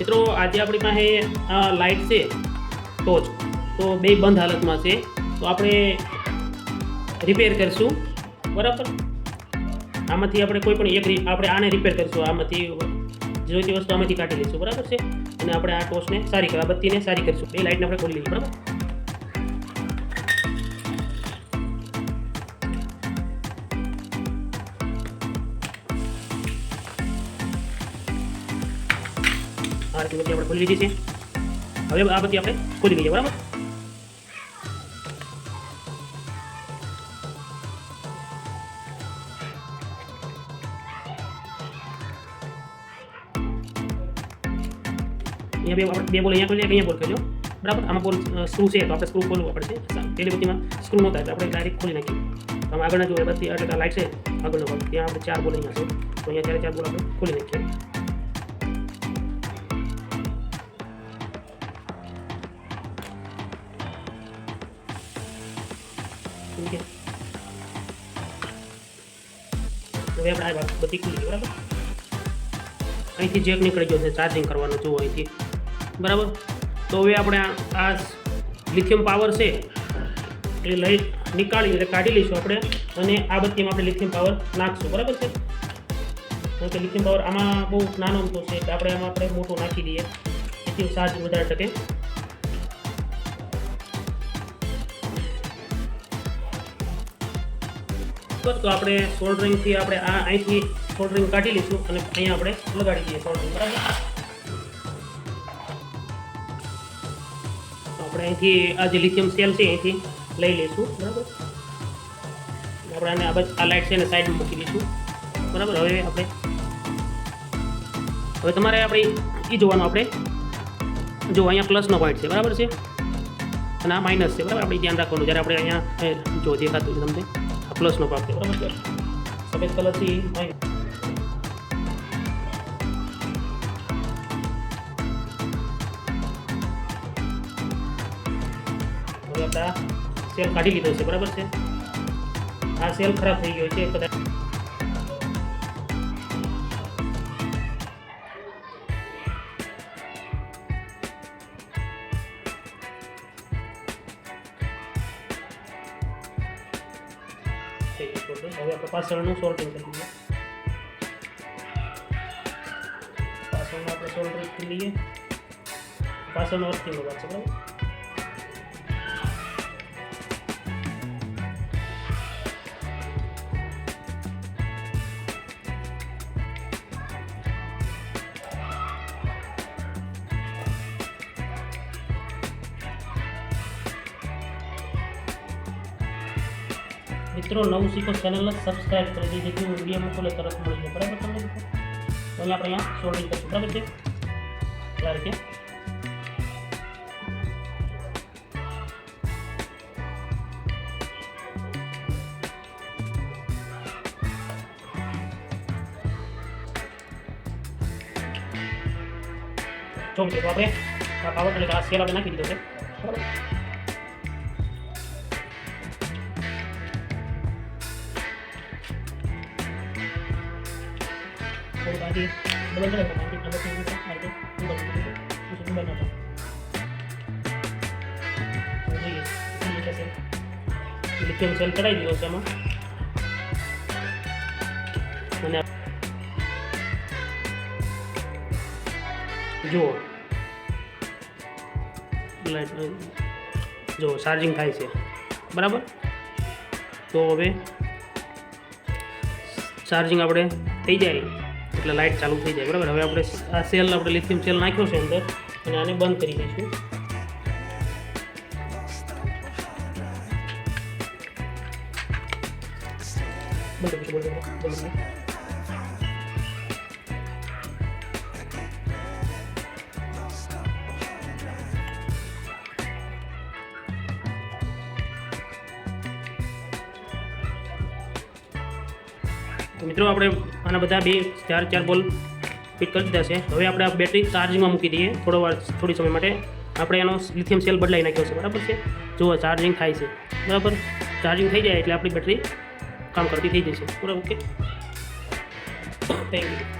મિત્રો, આજે આપણી પાસે આ લાઇટ છે ટોચ તો બે બંધ હાલતમાં છે. તો આપણે રિપેર કરીશું. બરાબર? આમાંથી આપણે કોઈ પણ એક આપણે આને રિપેર કરીશું. આમાંથી જોઈતી વસ્તુ આમાંથી કાઢી લઈશું. બરાબર છે? અને આપણે આ ટોચને સારી કરવા બત્તીને સારી કરીશું. બે લાઇટને આપણે ખોલી લઈએ. બરાબર? આ રીતની બત્તી આપણે ખોલી લીધી છે હવે આ બત્તી આપણે ખોલી લઈએ બરાબર અહીંયા બે આપણે બે બોલ અહીંયા ખોલીએ અહીંયા બોલ કરજો બરાબર આમાં બોલ સ્ક્રૂ છે તો આપણે સ્ક્રૂ ખોલવું પડશે પેલી બત્તીમાં સ્ક્રૂ નહોતા એટલે આપણે ડાયરેક્ટ ખોલી નાખીએ તો આમાં આગળના જો એ બત્તી એટલે લાઇટ છે આગળનો ભાગ ત્યાં આપણે ચાર બોલ અહીંયા છે તો અહીંયા ચારે ચાર બોલ આપણે ખોલી નાખીએ હવે આપણે આ બધી ખુલી બરાબર અહીંથી જેક નીકળી ગયો છે ચાર્જિંગ કરવાનું, જુઓ અહીંથી। બરાબર? તો હવે આપણે આ લિથિયમ પાવર છે, એ લઈ નીકાળી એટલે કાઢી લઈશું આપણે, અને આ બત્તીમાં આપણે લિથિયમ પાવર નાખશું, બરાબર છે? કારણ લિથિયમ પાવર આમાં બહુ નાનો અમથો છે આપણે આમાં આપણે મોટો નાખી દઈએ એથી ચાર્જ વધારે ટકે. તો આપણે સોલ્ડરિંગથી આપણે આ અહીંથી સોલ્ડરિંગ કાઢી લઈશું અને અહીંયા આપણે લગાડી દઈએ સોલ્ડરિંગ બરાબર? આપણે અહીંથી આ જે લિથિયમ સેલ છે અહીંથી લઈ લઈશું, બરાબર? આપણે આને આ આ લાઇટ છે એને સાઈડમાં મૂકી દઈશું, બરાબર? હવે આપણે હવે તમારે આપણે એ જોવાનું, આપણે જો અહીંયા પ્લસનો પોઈન્ટ છે, બરાબર છે? અને આ માઇનસ છે, બરાબર? આપણે ધ્યાન રાખવાનું, જ્યારે આપણે અહીંયા જો દેખાતું છે તમને. પ્લસનો ભાગ છે. બરાબર છે? સફેદ કલરથી માઇનસ હવે આપણે સેલ કાઢી લીધો છે. બરાબર છે? આ સેલ ખરાબ થઈ ગયો છે. કદાચ થઈ ગયું sorting. હવે આપણે પાછળનું સોલ્ટિંગ કરી લઈએ. પાછળનું આપણે સોલ્ટિંગ કરી લઈએ. પાછળનો અર્થિંગનો ભાગ છે, બરાબર? મિત્રો, નવું શીખો ચેનલને સબસ્ક્રાઇબ કરી દીધી જેથી વીડિયો મૂકો એટલે તરત મળી જાય. બરાબર તમને? મિત્રો તો અહીંયા આપણે અહીંયા સોલ્ડિંગ કરીશું. બરાબર છે? આ રીતે તો આપણે આ પાવર એટલે આ સેલ આપણે નાખી દીધો છે. બરાબર? આથી ડબલ તો આથી ડબલ થઈ ગયું રીતે ડબલ થઈ ગયું નતો હવે જોઈએ કેટલી જશે લિથિયમ સેલ ચડાવી દીધો છે એમાં અને જુઓ જો ચાર્જિંગ થાય છે. બરાબર? તો હવે ચાર્જિંગ આપણે થઈ જાય. એટલે લાઇટ ચાલુ થઈ જાય, બરાબર? હવે આપણે આ સેલ, આપણે લિથિયમ સેલ નાખ્યો છે અંદર, અને આને બંધ કરી દઈશું. બંધ કરીશું બંધ તો મિત્રો આપણે આના બધા બે, ચાર ચાર બોલ ફિટ કરી દીધા છે. હવે આપણે આ બેટરી ચાર્જિંગમાં મૂકી દઈએ થોડો વાર, થોડી સમય માટે. આપણે એનો લિથિયમ સેલ બદલાઈ નાખ્યો છે, બરાબર છે? જુઓ ચાર્જિંગ થાય છે, બરાબર? ચાર્જિંગ થઈ જાય એટલે આપણી બેટરી કામ કરતી થઈ જશે. બરાબર ઓકે થેન્ક યુ